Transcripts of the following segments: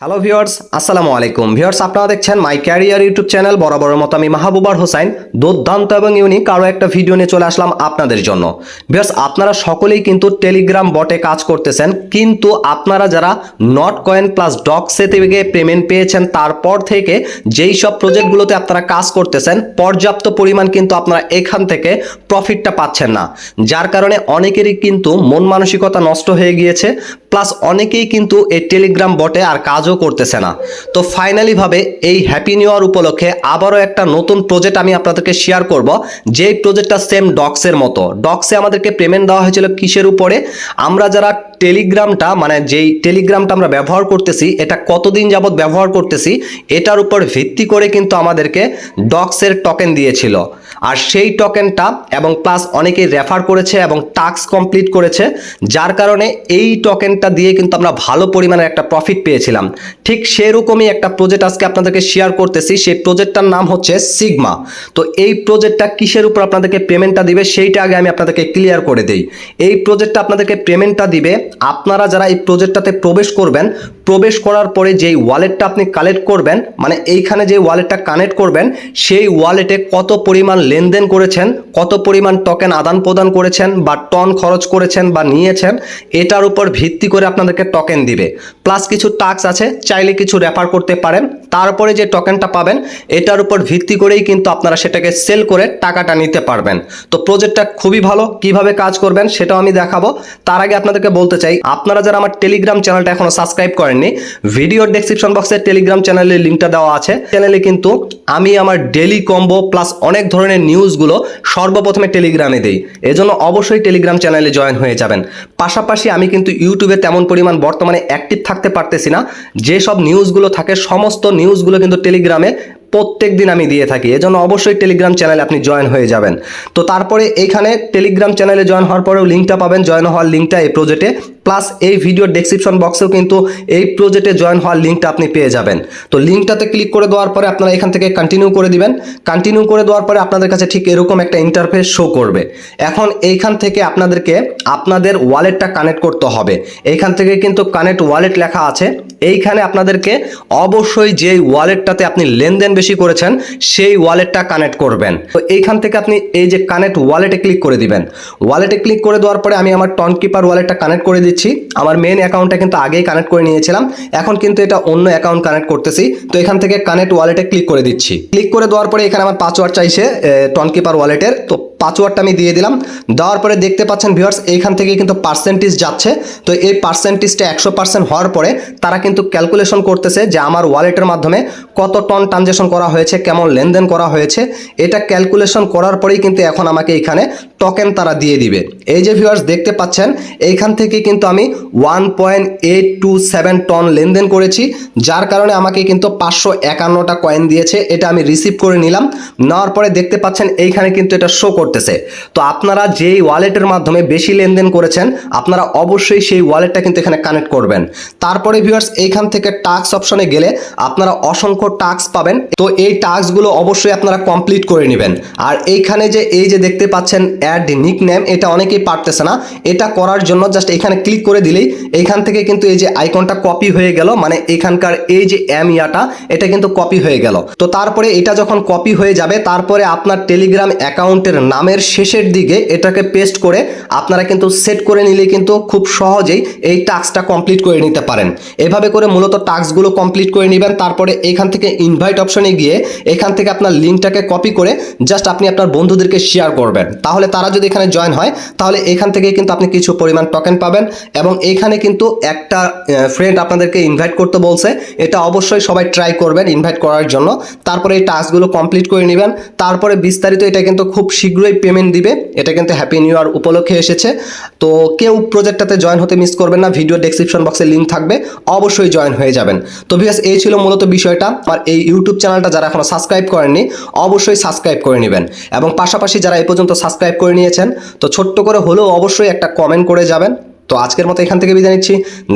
Hello viewers আসসালামু আলাইকুম viewers আপনারা দেখছেন মাই ক্যারিয়ার ইউটিউব চ্যানেল বরাবরের মতো আমি মাহবুবার হোসাইন দুর্দান্ত এবং ইউনিক আরও একটা ভিডিও নিয়ে চলে আসলাম আপনাদের জন্য। ভিউয়ার্স আপনারা সকলেই কিন্তু টেলিগ্রাম বটে কাজ করতেছেন, কিন্তু আপনারা যারা নট কয়েন প্লাস ডক্সে থেকে পেমেন্ট পেয়েছেন, তারপর থেকে যেই সব প্রজেক্টগুলোতে আপনারা কাজ করতেছেন, পর্যাপ্ত পরিমাণ কিন্তু আপনারা এখান থেকে প্রফিটটা পাচ্ছেন না। যার কারণে অনেকেরই কিন্তু মন মানসিকতা নষ্ট হয়ে গিয়েছে প্লাস অনেকেই কিন্তু এই টেলিগ্রাম বটে আর কাজও করতেছে না। তো ফাইনালি ভাবে এই হ্যাপি নিউ ইয়ার উপলক্ষে আবারও একটা নতুন প্রজেক্ট আমি আপনাদেরকে শেয়ার করব। যেই প্রজেক্টটা সেম ডক্সের মতো। ডক্সে আমাদেরকে পেমেন্ট দেওয়া হয়েছিল কিসের উপরে? আমরা যারা টেলিগ্রামটা মানে যেই টেলিগ্রামটা আমরা ব্যবহার করতেছি, এটা কতদিন যাবত ব্যবহার করতেছি, এটার উপর ভিত্তি করে কিন্তু আমাদেরকে ডক্সের টোকেন দিয়েছিল। আর সেই টোকেনটা এবং প্লাস অনেকেই রেফার করেছে এবং টাস্ক কমপ্লিট করেছে, যার কারণে এই টোকেনটা দিয়ে কিন্তু আমরা ভালো পরিমাণের একটা প্রফিট পেয়েছিলাম। ঠিক সেরকমই একটা প্রজেক্ট আজকে আপনাদেরকে শেয়ার করতেছি, সেই প্রজেক্টটার নাম হচ্ছে সিগমা তো এই প্রজেক্টটা কিসের উপর আপনাদেরকে পেমেন্টটা দিবে, সেইটা আগে আমি আপনাদেরকে ক্লিয়ার করে দিই। এই প্রজেক্টটা আপনাদেরকে পেমেন্টটা দিবে, আপনারা যারা এই প্রজেক্টটাতে প্রবেশ করবেন প্রবেশ করার পরে যেই ওয়ালেটটা আপনি কালেক্ট করবেন মানে এইখানে যে ওয়ালেটটা কানেক্ট করবেন, সেই ওয়ালেটে কত পরিমাণ লেনদেন করেছেন, কত পরিমাণ টোকেন আদান প্রদান করেছেন বা টন খরচ করেছেন বা নিয়েছেন, এটার উপর ভিত্তি করে আপনাদেরকে টোকেন দিবে। প্লাস কিছু টাস্ক আছে, চাইলে কিছু রেফার করতে পারেন। তারপরে যে টোকেনটা পাবেন, এটার উপর ভিত্তি করেই কিন্তু আপনারা সেটাকে সেল করে টাকাটা নিতে পারবেন। তো প্রজেক্টটা খুবই ভালো, কীভাবে কাজ করবেন সেটাও আমি দেখাবো। তার আগে আপনাদেরকে বলতে চাই, আপনারা যারা আমার টেলিগ্রাম চ্যানেলটা এখনও সাবস্ক্রাইব করেননি ভিডিওর ডেসক্রিপশন বক্সে টেলিগ্রাম চ্যানেলের লিঙ্কটা দেওয়া আছে। চ্যানেলে কিন্তু আমি আমার ডেলি কম্বো প্লাস অনেক ধরনের নিউজগুলো সর্বপ্রথমে টেলিগ্রামে দেই। এজন্য অবশ্যই টেলিগ্রাম চ্যানেলে জয়েন হয়ে যাবেন। পাশাপাশি আমি কিন্তু ইউটিউবে তেমন পরিমাণ বর্তমানে অ্যাক্টিভ থাকতে পারতেছি না। যেসব নিউজগুলো থাকে, সমস্ত নিউজগুলো কিন্তু টেলিগ্রামে প্রত্যেক দিন আমি দিয়ে থাকি। এজন্য অবশ্যই টেলিগ্রাম চ্যানেলে আপনি জয়েন হয়ে যাবেন। তো তারপরে এইখানে টেলিগ্রাম চ্যানেলে জয়েন হওয়ার পরেও লিঙ্কটা পাবেন। জয়েন হওয়ার লিঙ্কটা এই প্রজেক্টে প্লাস এই ভিডিওর ডেসক্রিপশন বক্সেও কিন্তু এই প্রজেক্টে জয়েন হওয়ার লিঙ্কটা আপনি পেয়ে যাবেন। তো লিঙ্কটাতে ক্লিক করে দেওয়ার পরে আপনারা এখান থেকে কন্টিনিউ করে দিবেন। কন্টিনিউ করে দেওয়ার পরে আপনাদের কাছে ঠিক এরকম একটা ইন্টারফেস শো করবে। এখন এইখান থেকে আপনাদেরকে আপনাদের ওয়ালেটটা কানেক্ট করতে হবে। এইখান থেকে কিন্তু কানেক্ট ওয়ালেট লেখা আছে। এইখানে আপনাদেরকে অবশ্যই যেই ওয়ালেটটাতে আপনি লেনদেন বেশি করেছেন, সেই ওয়ালেটটা কানেক্ট করবেন। তো এইখান থেকে আপনি এই যে কানেক্ট ওয়ালেটে ক্লিক করে দিবেন। ওয়ালেটে ক্লিক করে দেওয়ার পরে আমি আমার টন কিপার ওয়ালেটটা কানেক্ট করে দিচ্ছি। আমার মেন অ্যাকাউন্টটা কিন্তু আগেই কানেক্ট করে নিয়েছিলাম। এখন কিন্তু এটা অন্য অ্যাকাউন্ট কানেক্ট করতেছি। তো এখান থেকে কানেক্ট ওয়ালেটে ক্লিক করে দিচ্ছি। ক্লিক করে দেওয়ার পরে এখানে আমার পাসওয়ার্ড চাইছে টনকিপার ওয়ালেটের তো পাসওয়ার্ডটা আমি দিয়ে দিলাম। দেওয়ার পরে দেখতে পাচ্ছেন ভিউয়ার্স এইখান থেকে কিন্তু পার্সেন্টেজ যাচ্ছে। তো এই পার্সেন্টেজটা একশো পার্সেন্ট হওয়ার পরে তারা কিন্তু ক্যালকুলেশন করতেছে যে আমার ওয়ালেটের মাধ্যমে কত টন ট্রানজেকশন করা হয়েছে, কেমন লেনদেন করা হয়েছে। এটা ক্যালকুলেশন করার পরেই কিন্তু এখন আমাকে এখানে টোকেন তারা দিয়ে দিবে। এই যে ভিউয়ার্স দেখতে পাচ্ছেন, এইখান থেকে কিন্তু আমি one point eight two seven ton লেনদেন করেছি, যার কারণে আমাকে কিন্তু পাঁচশো একান্নটা কয়েন দিয়েছে। এটা আমি রিসিভ করে নিলাম। নেওয়ার পরে দেখতে পাচ্ছেন, এইখানে কিন্তু এটা শো করতেছে। তো আপনারা যেই ওয়ালেটের মাধ্যমে বেশি লেনদেন করেছেন, আপনারা অবশ্যই সেই ওয়ালেটটা কিন্তু এখানে কানেক্ট করবেন। তারপরে ভিউয়ার্স এইখান থেকে টাস্ক অপশনে গেলে আপনারা অসংখ্য টাস্ক পাবেন। তো এই টাস্কগুলো অবশ্যই আপনারা কমপ্লিট করে নেবেন। আর এইখানে যে, এই যে দেখতে পাচ্ছেন অ্যাড নিক নেম এটা অনেকেই পারতেছে না। এটা করার জন্য জাস্ট এখানে ক্লিক করে দিলেই এইখান থেকে কিন্তু এই যে আইকনটা কপি হয়ে গেল। মানে এখানকার এই যে এম ইয়াটা, এটা কিন্তু কপি হয়ে গেল। তো তারপরে এটা যখন কপি হয়ে যাবে, তারপরে আপনার টেলিগ্রাম অ্যাকাউন্টের নামের শেষের দিকে এটাকে পেস্ট করে আপনারা কিন্তু সেট করে নিলে কিন্তু খুব সহজেই এই টাস্কটা কমপ্লিট করে নিতে পারেন। এভাবে করে মূলত টাস্কগুলো কমপ্লিট করে নেবেন, তারপরে এখান থেকে ইনভাইট অপশনে গিয়ে এখান থেকে আপনার লিঙ্কটাকে কপি করে জাস্ট আপনি আপনার বন্ধুদেরকে শেয়ার করবেন। তাহলে তারা যদি এখানে জয়েন হয়, তাহলে এখান থেকে কিন্তু আপনি কিছু পরিমাণ টোকেন পাবেন এবং এইখানে কিন্তু একটা ফ্রেন্ড আপনাদেরকে ইনভাইট করতে বলছে। এটা অবশ্যই সবাই ট্রাই করবেন ইনভাইট করার জন্য। তারপরে এই টাস্কগুলো কমপ্লিট করে নেবেন। তারপরে বিস্তারিত এটা কিন্তু খুব শীঘ্রই পেমেন্ট দিবে। এটা কিন্তু হ্যাপি নিউ ইয়ার উপলক্ষে এসেছে। তো কেউ প্রজেক্টটাতে জয়েন হতে মিস করবেন না। ভিডিও ডেসক্রিপশন বক্সে লিঙ্ক থাকবে। অবশ্যই জয়েন হয়ে যাবেন। তো ভিয়াস এই ছিল মূলত বিষয়টা। আর এই ইউটিউব চ্যানেলটা যারা এখনও সাবস্ক্রাইব করেননি, অবশ্যই সাবস্ক্রাইব করে নেবেন। এবং পাশাপাশি যারা এই পর্যন্ত সাবস্ক্রাইব করে নিয়েছেন, তো ছোট্ট করে হলেও অবশ্যই একটা কমেন্ট করে যাবেন। তো আজকের মতো এখান থেকে বিদায় নিচ্ছি।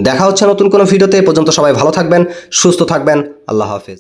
দেখা হচ্ছে নতুন কোনো ভিডিওতে এ পর্যন্ত সবাই ভালো থাকবেন, সুস্থ থাকবেন। আল্লাহ হাফিজ।